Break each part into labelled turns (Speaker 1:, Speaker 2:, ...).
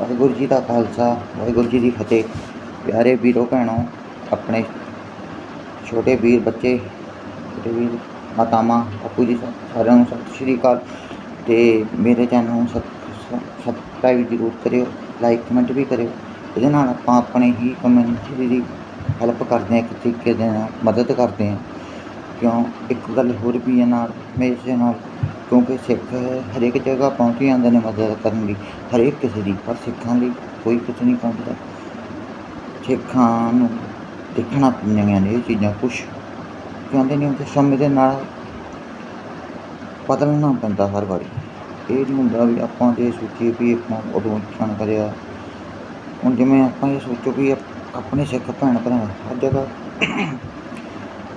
Speaker 1: ਵਾਹਿਗੁਰੂ ਜੀ ਦਾ ਖਾਲਸਾ, ਵਾਹਿਗੁਰੂ ਜੀ ਦੀ ਫਤਿਹ। ਪਿਆਰੇ ਵੀਰੋ, ਭੈਣੋ, ਆਪਣੇ ਛੋਟੇ ਵੀਰ, ਬੱਚੇ, ਛੋਟੇ ਵੀਰ, ਮਾਤਾਵਾਂ, ਬਾਪੂ ਜੀ ਸਾਰਿਆਂ ਨੂੰ ਸਤਿ ਸ਼੍ਰੀ ਅਕਾਲ। ਤੇ ਮੇਰੇ ਚੈਨਲ ਨੂੰ ਸਬਸਕ੍ਰਾਈਬ ਜ਼ਰੂਰ ਕਰਿਓ, ਲਾਈਕ, ਕਮੈਂਟ ਵੀ ਕਰਿਓ। ਇਹਦੇ ਨਾਲ ਆਪਾਂ ਆਪਣੇ ਹੀ ਕਮਿਊਨਿਟੀ ਦੀ ਹੈਲਪ ਕਰਦੇ ਹਾਂ, ਇੱਕ ਤਰੀਕੇ ਦੇ ਨਾਲ ਮਦਦ ਕਰਦੇ ਹਾਂ। ਕਿਉਂ? ਇੱਕ ਗੱਲ ਹੋਰ ਵੀ ਹੈ ਨਾਲ ਮੇਰੇ ਨਾਲ, ਕਿਉਂਕਿ ਸਿੱਖ ਹਰੇਕ ਜਗ੍ਹਾ ਪਹੁੰਚ ਜਾਂਦੇ ਨੇ ਮਦਦ ਕਰਨ ਲਈ, ਹਰੇਕ ਕਿਸੇ ਦੀ, ਪਰ ਸਿੱਖਾਂ ਲਈ ਕੋਈ ਕੁਝ ਨਹੀਂ ਪਹੁੰਚਦਾ। ਸਿੱਖਾਂ ਨੂੰ ਦੇਖਣਾ ਪੈਂਦੀਆਂ ਨੇ ਇਹ ਚੀਜ਼ਾਂ ਕੁਛ। ਕਹਿੰਦੇ ਨਹੀਂ ਹੁੰਦੇ ਸਮੇਂ ਦੇ ਨਾਲ ਬਦਲਣਾ ਪੈਂਦਾ ਹਰ ਵਾਰੀ। ਇਹ ਨਹੀਂ ਹੁੰਦਾ ਵੀ ਆਪਾਂ ਜੇ ਸੋਚੀਏ ਵੀ ਆਪਾਂ ਉਦੋਂ ਇੱਛਣ ਕਰਿਆ। ਹੁਣ ਜਿਵੇਂ ਆਪਾਂ ਇਹ ਸੋਚੋ ਵੀ ਆਪਣੇ ਸਿੱਖ ਭੈਣ ਭਰਾ ਹਰ ਜਗ੍ਹਾ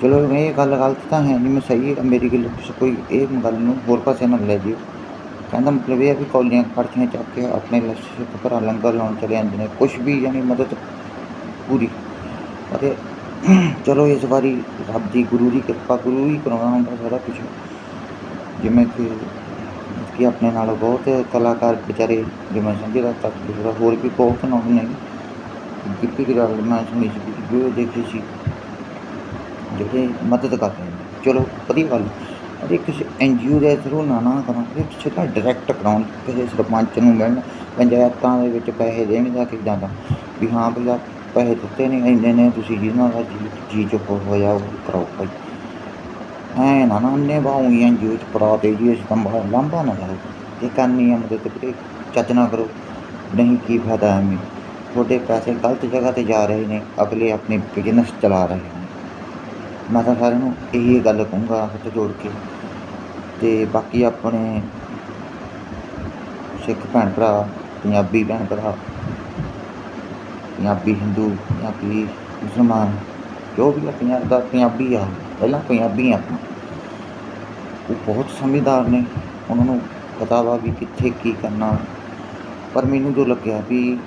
Speaker 1: ਚਲੋ ਇਹ ਗੱਲ ਗਲਤ ਤਾਂ ਹੈ ਨਹੀਂ, ਮੈਂ ਸਹੀ ਹੈ, ਮੇਰੀ ਗੱਲ ਤੁਸੀਂ ਕੋਈ ਇਹ ਗੱਲ ਨੂੰ ਹੋਰ ਪਾਸੇ ਨਾ ਲੈ ਜਿਓ। ਕਹਿੰਦਾ ਮਤਲਬ ਇਹ ਹੈ ਵੀ ਕੌਲੀਆਂ ਕੜਛੀਆਂ ਚੱਕ ਕੇ ਆਪਣੇ ਲ- ਘਰਾਂ ਲੰਗਰ ਲਾਉਣ ਚਲੇ ਜਾਂਦੇ ਨੇ, ਕੁਛ ਵੀ ਯਾਨੀ ਮਦਦ ਪੂਰੀ। ਅਤੇ ਚਲੋ ਇਸ ਵਾਰੀ ਰੱਬ ਦੀ ਗੁਰੂ ਦੀ ਕਿਰਪਾ, ਗੁਰੂ ਹੀ ਕਰਾਉਣਾ ਹੁੰਦਾ ਸਾਰਾ ਕੁਝ ਜਿਵੇਂ ਕਿ ਕਿ ਆਪਣੇ ਨਾਲ ਬਹੁਤ ਕਲਾਕਾਰ ਵਿਚਾਰੇ, ਜਿਵੇਂ ਸੰਜੇ ਦਾ ਤੱਕ, ਹੋਰ ਵੀ ਬਹੁਤ ਨਾਮ ਨੇ। ਗਿੱਪੀ ਗਰੇਵਾਲ ਮੈਂ ਸੁਣੀ ਸੀ, ਵੀਡੀਓ ਦੇਖੀ ਸੀ। ਜਿਹੜੇ ਮਦਦ ਕਰ ਰਹੇ ਨੇ। ਚਲੋ, ਵਧੀਆ ਗੱਲ ਅਰੇ ਕਿਸੇ ਐਨ ਜੀ ਓ ਦੇ ਥਰੂ ਨਾ ਨਾ ਕਰਾਂ। ਇਹ ਸਿੱਧਾ ਡਾਇਰੈਕਟ ਕਰਾਉਣ ਕਿਸੇ ਸਰਪੰਚ ਨੂੰ ਮਿਲਣ, ਪੰਚਾਇਤਾਂ ਦੇ ਵਿੱਚ ਪੈਸੇ ਦੇਣ ਜਾ ਕੇ ਦਾ। ਵੀ ਹਾਂ ਬਈ ਆਹ ਪੈਸੇ ਦਿੱਤੇ ਨੇ, ਇੰਨੇ ਨੇ, ਤੁਸੀਂ ਜਿਹਨਾਂ ਦਾ ਜੀ ਜੀ ਚੁੱਪ ਹੋ ਜਾ ਕਰਾਓ ਭਾਈ ਐ ਨਾ ਨਾ, ਅੰਨੇ ਬਾਹੂੰ ਜੀ ਓ ਚ ਪੜਾ ਦੇ ਜੀ, ਇਸ ਤਾਂ ਬਾਹਰ ਲੰਬਾ ਨਾ ਜਾਓ। ਇਹ ਕਰਨੀ ਹੈ ਮਦਦ ਵੀਰੇ, ਚੱਜ ਨਾ ਕਰੋ। ਨਹੀਂ ਕੀ ਫਾਇਦਾ ਐਵੇਂ। ਤੁਹਾਡੇ ਪੈਸੇ ਗਲਤ ਜਗ੍ਹਾ ਤੇ ਜਾ ਰਹੇ ਨੇ, ਅਗਲੇ ਆਪਣੇ ਬਿਜ਼ਨਸ ਚਲਾ ਰਹੇ ਨੇ। ਮੈਂ ਤਾਂ ਸਾਰਿਆਂ ਨੂੰ ਇਹੀ ਗੱਲ ਕਹੂੰਗਾ, ਹੱਥ ਜੋੜ ਕੇ। ਤੇ ਬਾਕੀ ਆਪਣੇ ਸਿੱਖ ਭੈਣ ਭਰਾ, ਪੰਜਾਬੀ ਭੈਣ ਭਰਾ, ਪੰਜਾਬੀ ਹਿੰਦੂ, ਪੰਜਾਬੀ ਮੁਸਲਮਾਨ, ਜੋ ਵੀ ਆ ਪੰਜਾਬ ਦਾ ਪੰਜਾਬੀ ਆ, ਪਹਿਲਾਂ ਪੰਜਾਬੀ ਆ ਆਪਾਂ ਉਹ ਬਹੁਤ ਸਮਝਦਾਰ ਨੇ, ਉਹਨਾਂ ਨੂੰ ਪਤਾ ਵਾ ਵੀ ਕਿੱਥੇ ਕੀ ਕਰਨਾ। ਪਰ ਮੈਨੂੰ ਜੋ ਲੱਗਿਆ ਵੀ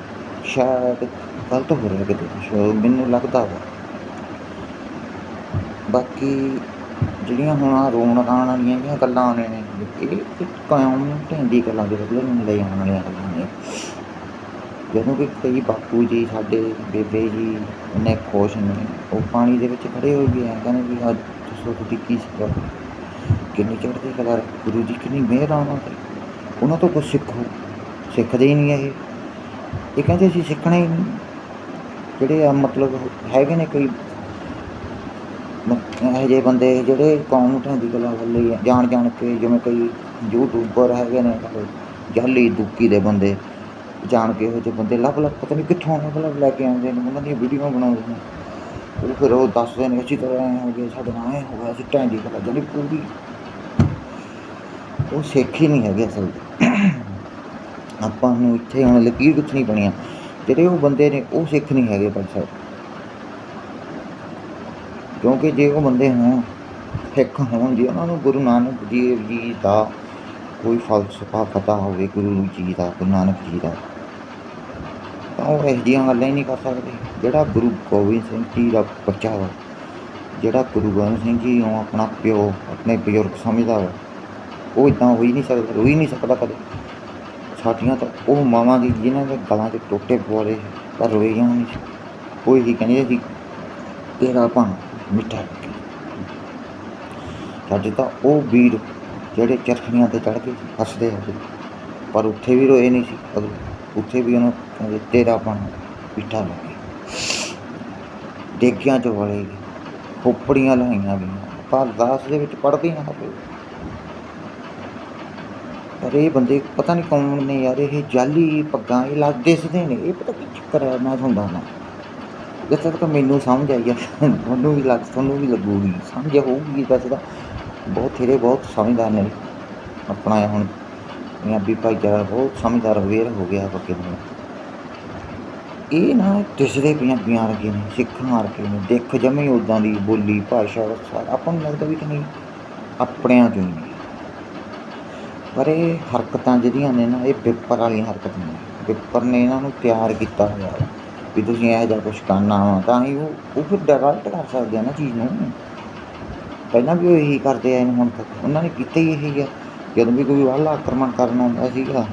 Speaker 1: ਸ਼ਾਇਦ ਗਲਤ ਹੋ ਰਿਹਾ ਕਿਤੇ, ਮੈਨੂੰ ਲੱਗਦਾ ਵਾ। ਬਾਕੀ ਜਿਹੜੀਆਂ ਹੁਣ ਆ ਰੋਣ ਰਾਣ ਵਾਲੀਆਂ ਜਿਹੜੀਆਂ ਗੱਲਾਂ ਨੇ, ਇਹ ਇੱਕ ਕਾਇਮ ਢੈਂਦੀ ਗੱਲਾਂ ਦੇ ਬਦਲੇ ਨੂੰ ਲੈ ਆਉਣ ਵਾਲੀਆਂ ਗੱਲਾਂ ਨੇ। ਜਦੋਂ ਕਿ ਕਈ ਬਾਪੂ ਜੀ ਸਾਡੇ ਬੇਬੇ ਜੀ ਇੰਨੇ ਖੁਸ਼ ਨੇ, ਉਹ ਪਾਣੀ ਦੇ ਵਿੱਚ ਖੜੇ ਹੋਏ ਵੀ ਐਂ ਕਹਿੰਦੇ ਵੀ ਅੱਜ ਦੱਸੋ ਤੁਸੀਂ ਕੀ ਸੀਗਾ ਕਿੰਨੀ ਚੜ੍ਹਦੀ ਕਲਾ ਗੁਰੂ ਜੀ ਕਿੰਨੀ ਮਿਹਰ ਆ ਉਹਨਾਂ ਤੇ। ਉਹਨਾਂ ਤੋਂ ਕੁਝ ਸਿੱਖੋ, ਸਿੱਖਦੇ ਹੀ ਨਹੀਂ ਇਹ ਇਹ ਕਹਿੰਦੇ ਅਸੀਂ ਸਿੱਖਣਾ ਹੀ ਨਹੀਂ। ਜਿਹੜੇ ਆ ਮਤਲਬ ਹੈਗੇ ਨੇ ਕੋਈ ਇਹੋ ਜਿਹੇ ਬੰਦੇ ਜਿਹੜੇ ਕੌਮ ਨੂੰ ਢਾਂਦੀ ਗੱਲਾਂ ਵੱਲੇ ਜਾਣ ਜਾਣ ਕੇ ਜਿਵੇਂ ਕਈ ਯੂਟਿਊਬਰ ਹੈਗੇ ਨੇ ਜਾਲੀ ਦੁੱਕੀ ਦੇ ਬੰਦੇ, ਜਾਣ ਕੇ ਇਹੋ ਜਿਹੇ ਬੰਦੇ ਲੱਭ ਲੱਭ, ਪਤਾ ਨਹੀਂ ਕਿੱਥੋਂ ਮਤਲਬ ਲੈ ਕੇ ਆਉਂਦੇ ਨੇ, ਉਹਨਾਂ ਦੀਆਂ ਵੀਡੀਓ ਬਣਾਉਂਦੇ ਨੇ। ਉਹ ਫਿਰ ਉਹ ਦੱਸਦੇ ਨੇ ਅੱਛੀ ਤਰ੍ਹਾਂ ਐਂ ਹੋ ਗਿਆ ਸਾਡੇ ਨਾਲ ਐਂ ਹੋ ਗਿਆ, ਅਸੀਂ ਦੀ ਕਲਾ ਜਿਹੜੀ ਪੂਰੀ। ਉਹ ਸਿੱਖ ਹੀ ਨਹੀਂ ਹੈਗੇ ਅਸਲ 'ਚ। ਆਪਾਂ ਨੂੰ ਇੱਥੇ ਹੁਣ ਲਕੀਰ ਕੁਛ ਨਹੀਂ ਬਣੀਆਂ। ਜਿਹੜੇ ਉਹ ਬੰਦੇ ਨੇ, ਉਹ ਸਿੱਖ ਨਹੀਂ ਹੈਗੇ ਪਰ ਸਾਹਿਬ। ਕਿਉਂਕਿ ਜੇ ਉਹ ਬੰਦੇ ਹੋਣ ਸਿੱਖ ਹੋਣ ਜੇ ਉਹਨਾਂ ਨੂੰ ਗੁਰੂ ਨਾਨਕ ਦੇਵ ਜੀ ਦਾ ਕੋਈ ਫਲਸਫਾ ਪਤਾ ਹੋਵੇ, ਗੁਰੂ ਜੀ ਦਾ, ਗੁਰੂ ਨਾਨਕ ਜੀ ਦਾ, ਤਾਂ ਉਹ ਇਹੋ ਜਿਹੀਆਂ ਗੱਲਾਂ ਹੀ ਨਹੀਂ ਕਰ ਸਕਦੇ। ਜਿਹੜਾ ਗੁਰੂ ਗੋਬਿੰਦ ਸਿੰਘ ਜੀ ਦਾ ਬੱਚਾ ਵਾ, ਜਿਹੜਾ ਗੁਰੂ ਗੋਬਿੰਦ ਸਿੰਘ ਜੀ ਨੂੰ ਆਪਣਾ ਪਿਓ, ਆਪਣੇ ਬਜ਼ੁਰਗ ਸਮਝਦਾ ਵਾ, ਉਹ ਇਦਾਂ ਹੋ ਹੀ ਨਹੀਂ ਸਕਦਾ ਹੋ ਨਹੀਂ ਸਕਦਾ ਕਦੇ। ਸਾਡੀਆਂ ਤਾਂ ਉਹ ਮਾਵਾਂ ਦੀ ਜਿਨ੍ਹਾਂ ਦੇ ਗਲਾਂ 'ਚ ਟੋਟੇ ਪਵਾਲੇ, ਪਰ ਰੋਈਆਂ ਨਹੀਂ। ਸੀ ਉਹ ਹੀ ਕਹਿੰਦੇ ਸੀ, ਤੇਰਾ ਭਾਣਾ। ਮਿੱਠਾ ਲੱਗੇ ਸਾਡੇ ਤਾਂ ਉਹ ਵੀਰ ਜਿਹੜੇ ਚਰਖੀਆਂ ਤੇ ਚੜ੍ਹ ਕੇ ਹੱਸਦੇ ਆ ਪਰ ਉੱਥੇ ਵੀ ਰੋਏ ਨਹੀਂ ਸੀ। ਉੱਥੇ ਵੀ ਉਹਨੂੰ ਕਹਿੰਦੇ, ਤੇਰਾ ਭਾਂ ਮਿੱਠਾ ਲੱਗੇ। ਡੇਗਿਆਂ 'ਚ ਵਲੇ ਖੋਪੜੀਆਂ ਲਾਈਆਂ ਗਈਆਂ। ਪਰ ਦਾਸ ਦੇ ਵਿੱਚ ਪੜ੍ਹਦੀਆਂ ਆਪੇ ਪਰ ਇਹ ਬੰਦੇ ਪਤਾ ਨਹੀਂ ਕੌਣ ਨੇ ਯਾਰ। ਇਹ ਜਾਲੀ ਪੱਗਾਂ, ਇਹ ਲਾ ਦਿਸਦੇ ਨੇ। ਇਹ ਪਤਾ ਕੀ ਚੱਕਰ ਹੈ? ਮੈਂ ਤੁਹਾਨੂੰ ਦੱਸਦਾ ਜਿੱਥੇ ਤੱਕ ਮੈਨੂੰ ਸਮਝ ਆਈ ਆ ਤੁਹਾਨੂੰ ਵੀ ਲੱਗ, ਤੁਹਾਨੂੰ ਵੀ ਲੱਗੂਗੀ, ਸਮਝ ਹੋਊਗੀ ਵੈਸੇ ਤਾਂ। ਬਹੁਤ ਥੇਰੇ ਬਹੁਤ ਸਮਝਦਾਰ ਨੇ, ਆਪਣਾ ਇਹ ਹੁਣ। ਪੰਜਾਬੀ ਭਾਈਚਾਰਾ ਬਹੁਤ ਸਮਝਦਾਰ ਅਵੇਅਰ ਹੋ ਗਿਆ ਬੱਕੇ ਨੂੰ ਇਹ ਨਾ ਦਿਸਦੇ ਪੰਜਾਬੀਆਂ ਵਰਗੇ ਨੇ, ਸਿੱਖਾਂ ਵਰਗੇ ਨੇ, ਦੇਖ ਜਮੇ ਉਦਾਂ ਦੀ ਬੋਲੀ, ਭਾਸ਼ਾ, ਸਾਰਾ, ਆਪਾਂ ਨੂੰ ਲੱਗਦਾ ਵੀ ਕਿ ਨਹੀਂ ਆਪਣਿਆਂ ਚੋਂ ਹੀ ਪਰ ਇਹ ਹਰਕਤਾਂ ਜਿਹੜੀਆਂ ਨੇ ਨਾ, ਇਹ ਪੇਪਰ ਵਾਲੀਆਂ ਹਰਕਤਾਂ ਨੇ। ਪੇਪਰ ਨੇ ਇਹਨਾਂ ਨੂੰ ਤਿਆਰ ਕੀਤਾ ਹੋਇਆ। ਵੀ ਤੁਸੀਂ ਇਹੋ ਜਿਹਾ ਕੁਛ ਕਰਨਾ ਵਾ, ਤਾਂ ਹੀ ਉਹ ਉਹ ਫਿਰ ਡਿਵੈਲਟ ਕਰ ਸਕਦੇ ਆ ਨਾ ਚੀਜ਼ ਨੂੰ। ਪਹਿਲਾਂ ਵੀ ਉਹ ਇਹੀ ਕਰਦੇ ਆਏ ਨੇ, ਹੁਣ ਤੱਕ ਉਹਨਾਂ ਨੇ ਕੀਤਾ ਹੀ ਇਹੀ ਆ। ਜਦੋਂ ਵੀ ਕੋਈ ਵਾਲਾ ਆਕਰਮਣ ਕਰਨ ਆਉਂਦਾ ਸੀਗਾ,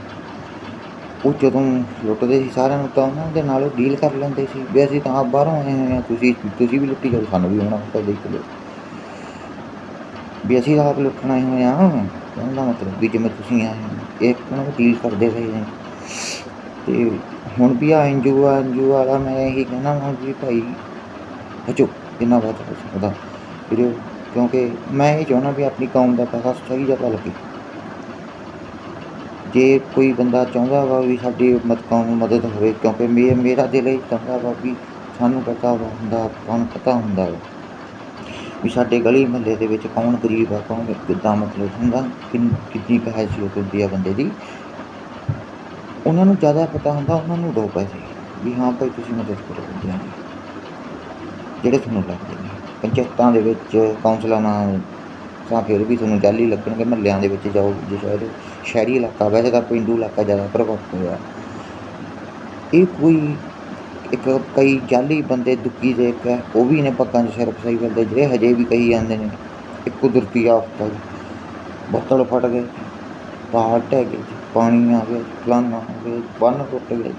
Speaker 1: ਉਹ ਜਦੋਂ ਲੁੱਟਦੇ ਸੀ ਸਾਰਿਆਂ ਨੂੰ, ਤਾਂ ਉਹਨਾਂ ਦੇ ਨਾਲ ਡੀਲ ਕਰ ਲੈਂਦੇ ਸੀ ਵੀ ਅਸੀਂ ਤਾਂ ਆਪ ਬਾਹਰੋਂ ਆਏ ਹੋਏ ਹਾਂ ਤੁਸੀਂ ਤੁਸੀਂ ਵੀ ਲੁੱਟੀ ਜਾਓ, ਸਾਨੂੰ ਵੀ ਆਉਣਾ ਤਾਂ ਦੇਖ ਲਓ। ਵੀ ਅਸੀਂ ਆਪ ਲੁੱਟਣਾ ਹੀ ਹੋਏ ਹਾਂ ਕਹਿਣ ਮਤਲਬ ਵੀ ਜਿਵੇਂ ਤੁਸੀਂ ਆਏ ਹੋ, ਇਹ ਉਹਨਾਂ ਨੂੰ ਡੀਲ ਕਰਦੇ ਰਹੇ ਨੇ। ਅਤੇ ਹੁਣ ਵੀ ਆ ਐਨਜੀਓ ਆ ਐਨਜੀਓ ਵਾਲਾ ਮੈਂ ਇਹੀ ਕਹਿੰਦਾ ਹਾਂ ਵੀ ਭਾਈ ਬਚੋ ਜਿੰਨਾ ਵੱਧ ਹੋ ਸਕਦਾ। ਵੀਡੀਓ ਕਿਉਂਕਿ ਮੈਂ ਇਹ ਚਾਹੁੰਦਾ ਵੀ ਆਪਣੀ ਕੌਮ ਦਾ ਪੈਸਾ ਸਹੀ ਜਗ੍ਹਾ ਲੱਗੇ। ਜੇ ਕੋਈ ਬੰਦਾ ਚਾਹੁੰਦਾ ਵਾ ਵੀ ਸਾਡੀ ਮਤ, ਕੌਮ ਨੂੰ ਮਦਦ ਹੋਵੇ, ਕਿਉਂਕਿ ਮੇ, ਮੇਰਾ ਦਿਲ ਇਹ ਚਾਹੁੰਦਾ ਵਾ ਵੀ ਸਾਨੂੰ ਪਤਾ ਹੁੰਦਾ ਆਪਾਂ ਪਤਾ ਹੁੰਦਾ ਵਾ। ਵੀ ਸਾਡੇ ਗਲੀ ਮਹੱਲੇ ਦੇ ਵਿੱਚ ਕੌਣ ਗਰੀਬ ਆ, ਕੌਣ ਕਿੱਦਾਂ ਮਤਲਬ ਹੁੰਦਾ, ਕਿੰਨ, ਕਿੰਨੀ ਕੁ ਹੈਸੀਅਤ ਹੁੰਦੀ ਆ ਬੰਦੇ ਦੀ। ਉਹਨਾਂ ਨੂੰ ਜ਼ਿਆਦਾ ਪਤਾ ਹੁੰਦਾ ਉਹਨਾਂ ਨੂੰ ਦੋ ਪੈਸੇ ਵੀ ਹਾਂ ਭਾਈ ਤੁਸੀਂ ਮਦਦ ਕਰੋ ਬੰਦਿਆਂ ਦੀ ਜਿਹੜੇ ਤੁਹਾਨੂੰ ਲੱਗਦੇ ਨੇ ਪੰਚਾਇਤਾਂ ਦੇ ਵਿੱਚ ਕੌਂਸਲਾਂ ਨਾਲ ਤਾਂ ਫਿਰ ਵੀ ਤੁਹਾਨੂੰ ਜਾਲੀ ਲੱਗਣਗੇ ਮਹੱਲਿਆਂ ਦੇ ਵਿੱਚ ਜਾਓ ਜੇ ਸ਼ਾਇਦ ਸ਼ਹਿਰੀ ਇਲਾਕਾ ਵੈਸੇ ਤਾਂ ਪੇਂਡੂ ਇਲਾਕਾ ਜ਼ਿਆਦਾ ਪ੍ਰਭਾਵਿਤ ਹੋਇਆ। ਇਹ ਕੋਈ ਇੱਕ ਕਈ ਜਾਲੀ ਬੰਦੇ ਦੁੱਕੀ ਦੇ ਇੱਕ ਹੈ, ਉਹ ਵੀ ਨੇ ਪੱਗਾਂ 'ਚ ਸਿਰ ਫਸਾਈ ਫਿਰਦੇ ਜਿਹੜੇ ਹਜੇ ਵੀ ਕਹੀ ਜਾਂਦੇ ਨੇ ਇੱਕ ਕੁਦਰਤੀ ਆਫਤ ਆ ਜੀ। ਬੱਦਲ ਫਟ ਗਏ ਪਹਾੜ ਢਹਿ ਗਏ ਜੀ, ਪਾਣੀ ਆ ਗਿਆ ਫਲਾਨਾ ਆ ਗਿਆ ਬੰਨ ਟੁੱਟ ਗਿਆ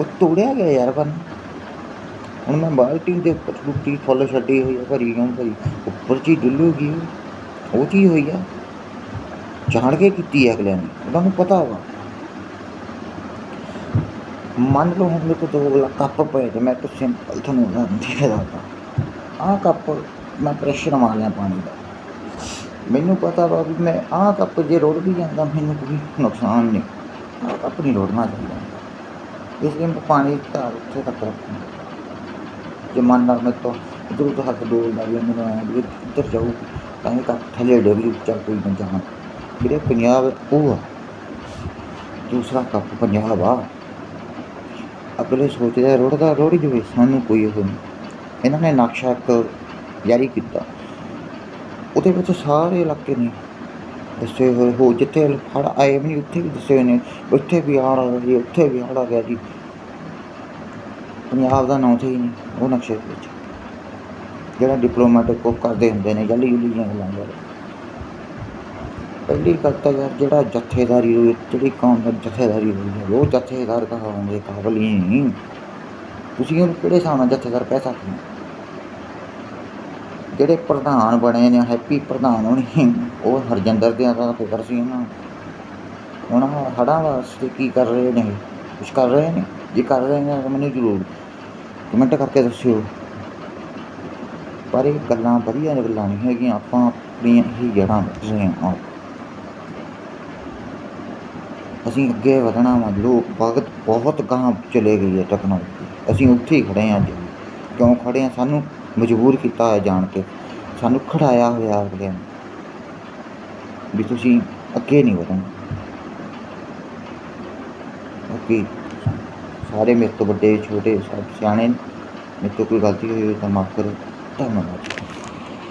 Speaker 1: ਉਹ ਤੋੜਿਆ ਗਿਆ ਯਾਰ ਬੰਨ ਹੁਣ ਮੈਂ ਬਾਲਟੀ ਦੇ ਉੱਪਰ ਟੁੱਟੀ ਫੁੱਲ ਛੱਡੀ ਹੋਈ ਆ ਭਰੀ ਕਿਉਂ ਭਰੀ ਉੱਪਰ ਚੀ ਡੁੱਲੂਗੀ ਉਹ। ਉਹ ਚੀਜ਼ ਹੋਈ ਆ ਜਾਣ ਕੇ ਕੀਤੀ ਆ ਅਗਲਿਆਂ ਨੇ ਉਹਨਾਂ ਨੂੰ ਪਤਾ ਵਾ ਮੰਨ ਲਓ ਹੁਣ ਮੇਰੇ ਕੋਲ ਦੋ ਗਲਾ ਕੱਪ ਪਏ ਤੇ ਮੈਂ ਤਾਂ ਸਿੰਪਲ ਤੁਹਾਨੂੰ ਨਾ ਦੇ ਦਾਂਗਾ ਆਹ ਕੱਪ ਮੈਂ ਪ੍ਰੈਸ਼ਰ ਮਾਰ ਲਿਆ ਪਾਣੀ ਦਾ ਮੈਨੂੰ ਪਤਾ ਵਾ ਵੀ ਮੈਂ ਆਹ ਕੱਪ ਜੇ ਰੁੜ ਵੀ ਜਾਂਦਾ, ਮੈਨੂੰ ਕੋਈ ਨੁਕਸਾਨ ਨਹੀਂ। ਆਹ ਕੱਪ ਨਹੀਂ ਰੁੜਨਾ ਚਾਹੀਦਾ। ਇਸ ਲਈ ਮੈਂ ਪਾਣੀ ਦਾ ਉੱਥੇ ਤੱਕ ਰੱਖੂੰਗਾ। ਜੇ ਮਨ ਨਾਲ ਮੈਂ ਤੋਂ ਇਧਰ ਉਧਰ ਹੱਥ ਡੋਲਦਾ ਵੀ ਮੈਨੂੰ ਆਇਆ ਵੀ ਇੱਧਰ ਜਾਊ, ਤਾਂ ਇਹ ਕੱਪ ਥੱਲੇ ਡਿੱਗ ਜੂ ਚੱਲ ਕੋਈ ਨਾ ਜਾਣਾ ਵੀਰੇ ਪੰਜਾਬ ਉਹ ਆ, ਦੂਸਰਾ ਕੱਪ ਪੰਜਾਬ ਆ। ਅਗਲੇ ਸੋਚਦੇ ਆ ਰੁੜਦਾ ਰੁੜ ਜਵੇ, ਸਾਨੂੰ ਕੋਈ ਉਹ ਨਹੀਂ। ਇਹਨਾਂ ਨੇ ਨਕਸ਼ਾ ਇੱਕ ਜਾਰੀ ਕੀਤਾ। ਉਹਦੇ ਵਿੱਚ ਸਾਰੇ ਇਲਾਕੇ ਨੇ। ਦੱਸੇ ਹੋਏ ਹੋ, ਜਿੱਥੇ ਹੜ ਆਏ ਵੀ ਨਹੀਂ ਉੱਥੇ ਵੀ ਦੱਸੇ ਹੋਏ ਨੇ। ਉੱਥੇ ਵੀ ਹੜ੍ਹ ਆ ਗਿਆ ਜੀ ਉੱਥੇ ਵੀ ਹੜ੍ਹ ਆ ਗਿਆ ਜੀ। ਪੰਜਾਬ ਦਾ ਨਾਂ ਉੱਥੇ ਹੀ ਨਹੀਂ, ਉਹ ਨਕਸ਼ੇ ਵਿੱਚ। ਜਿਹੜਾ ਡਿਪਲੋਮੈਟਿਕ ਉਹ ਕਰਦੇ ਹੁੰਦੇ ਨੇ ਜਲਦੀ ਜਲਦੀ ਜਾਂ ਗੱਲਾਂ ਪਹਿਲੀ ਗੱਲ ਤਾਂ ਯਾਰ, ਜਿਹੜਾ ਜਥੇਦਾਰੀ ਹੋਈ, ਜਿਹੜੀ ਕੌਮ ਦਾ ਜਥੇਦਾਰੀ ਹੋਈ ਹੈ, ਉਹ ਜਥੇਦਾਰ ਕਹਾਉਣ ਦੇ ਕਾਬਲ ਹੀ ਨਹੀਂ। ਤੁਸੀਂ ਉਹਨੂੰ ਕਿਹੜੇ ਹਿਸਾਬ ਨਾਲ ਜਥੇਦਾਰ ਕਹਿ ਸਕਦੇ ਹੋ? ਜਿਹੜੇ ਪ੍ਰਧਾਨ ਬਣੇ ਨੇ ਹੈਪੀ ਪ੍ਰਧਾਨ ਹੋਣੀ, ਉਹ ਹਰਜਿੰਦਰ ਦੇ ਦਾ ਫਿਕਰ ਸੀ ਉਹਨਾਂ ਨੂੰ। ਹੁਣ ਹੜ੍ਹਾਂ ਵਾਸਤੇ ਕੀ ਕਰ ਰਹੇ ਨੇ? ਕੁਛ ਕਰ ਰਹੇ ਨੇ? ਜੇ ਕਰ ਰਹੇ ਨੇ ਤਾਂ ਮੈਨੂੰ ਜ਼ਰੂਰ ਕਮੈਂਟ ਕਰਕੇ ਦੱਸਿਓ। ਪਰ ਇਹ ਗੱਲਾਂ ਵਧੀਆ ਗੱਲਾਂ ਨਹੀਂ ਹੈਗੀਆਂ, ਆਪਾਂ ਆਪਣੀਆਂ ਹੀ ਜੜ੍ਹਾਂ ਵੱਢ ਰਹੇ ਹਾਂ ਅਸੀਂ ਅੱਗੇ ਵਧਣਾ ਵਾ ਲੋਕ ਵਕਤ ਬਹੁਤ ਗਾਂਹ ਚਲੇ ਗਈ ਹੈ ਟੈਕਨੋਲੋਜੀ ਅਸੀਂ ਉੱਥੇ ਹੀ ਖੜੇ ਹਾਂ ਅੱਜ। ਕਿਉਂ ਖੜੇ ਹਾਂ? ਸਾਨੂੰ ਮਜਬੂਰ ਕੀਤਾ ਹੋਇਆ ਜਾਣ ਕੇ, ਸਾਨੂੰ ਖੜਾਇਆ ਹੋਇਆ ਅਗਲਿਆਂ ਨੇ ਵੀ ਤੁਸੀਂ ਅੱਗੇ ਨਹੀਂ ਵਧਣਾ। ਬਾਕੀ ਸਾਰੇ ਮੇਰੇ ਤੋਂ ਵੱਡੇ, ਛੋਟੇ, ਸਭ ਸਿਆਣੇ ਨੇ, ਮੇਰੇ ਤੋਂ ਕੋਈ ਗਲਤੀ ਹੋਈ ਹੋਈ ਤਾਂ ਮਾਫ ਕਰੋ, ਧੰਨਵਾਦ।